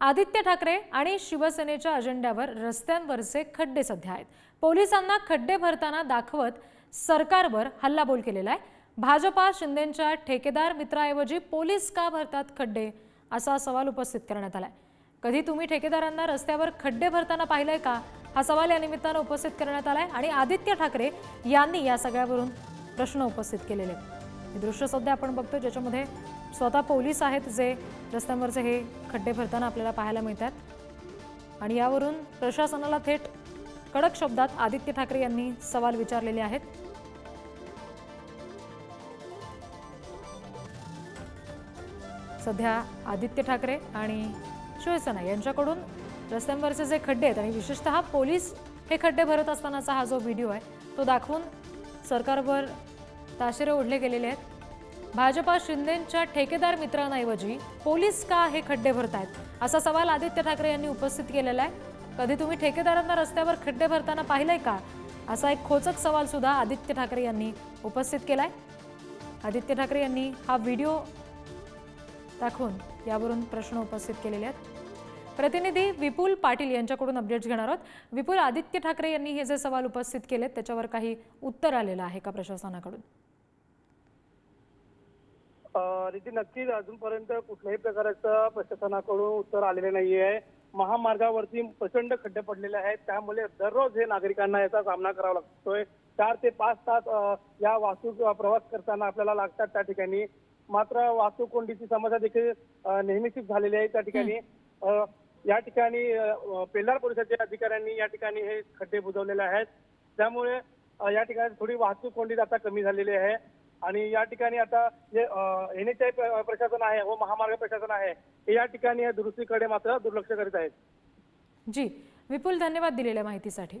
आदित्य ठाकरे आणि शिवसेनेच्या अजेंड्यावर रस्त्यांवरचे खड्डे सध्या आहेत. पोलिसांना खड्डे भरताना दाखवत सरकारवर हल्लाबोल केलेला आहे. भाजपा शिंदेच्या ठेकेदार मित्राऐवजी पोलीस का भरतात खड्डे? असा सवाल उपस्थित करण्यात आलाय. कधी तुम्ही ठेकेदारांना रस्त्यावर खड्डे भरताना पाहिलंय का? हा सवाल या निमित्तानं उपस्थित करण्यात आलाय आणि आदित्य ठाकरे यांनी या सगळ्यावरून प्रश्न उपस्थित केलेले आहेत. हे दृश्य सध्या आपण बघतो ज्याच्यामध्ये स्वतः पोलीस आहेत जे रस्त्यांवरचे हे खड्डे भरताना आपल्याला पाहायला मिळतात. आणि यावरून प्रशासनाला थेट कडक शब्दात आदित्य ठाकरे यांनी सवाल विचारलेले आहेत. सध्या आदित्य ठाकरे आणि शिवसेना यांच्याकडून रस्त्यांवरचे जे खड्डे आहेत आणि विशेषतः पोलीस हे खड्डे भरत असतानाचा हा जो व्हिडिओ आहे तो दाखवून सरकारवर ताशेरे ओढले गेलेले आहेत. भाजपा शिंदेंच्या ठेकेदार मित्रांऐवजी पोलीस का हे खड्डे भरतायत? असा सवाल आदित्य ठाकरे यांनी उपस्थित केलेला आहे. कधी तुम्ही ठेकेदारांना रस्त्यावर खड्डे भरताना पाहिलंय का? असा एक खोचक सवाल सुद्धा आदित्य ठाकरे यांनी उपस्थित केलाय. आदित्य ठाकरे यांनी हा व्हिडिओ दाखवून यावरून प्रश्न उपस्थित केलेले आहेत. प्रतिनिधी विपुल पाटील यांच्याकडून अपडेट्स घेणार आहोत. विपुल आदित्य ठाकरे यांनी हे जे सवाल उपस्थित केलेत त्याच्यावर काही उत्तर आलेलं आहे का प्रशासनाकडून? रिती नक्कीच अजूनपर्यंत कुठल्याही प्रकारचं प्रशासनाकडून उत्तर आलेले नाहीये. महामार्गावरती प्रचंड खड्डे पडलेले आहेत. त्यामुळे दररोज हे नागरिकांना याचा सामना करावा लागतोय. चार ते पाच तास या वाहतूक प्रवास करताना आपल्याला लागतात त्या ठिकाणी. मात्र वाहतूक कोंडीची समस्या देखील नेहमीचीच झालेली आहे त्या ठिकाणी. या ठिकाणी अ, पेल्लार पोलिसाच्या अधिकाऱ्यांनी या ठिकाणी हे खड्डे बुजवलेले आहेत. त्यामुळे या ठिकाणी थोडी वाहतूक कोंडी आता कमी झालेली आहे. आणि या ठिकाणी आता जे एन एच आय प्रशासन आहे व महामार्ग प्रशासन आहे हे या ठिकाणी या दुरुस्तीकडे मात्र दुर्लक्ष करीत आहेत. जी विपुल धन्यवाद दिलेल्या माहितीसाठी.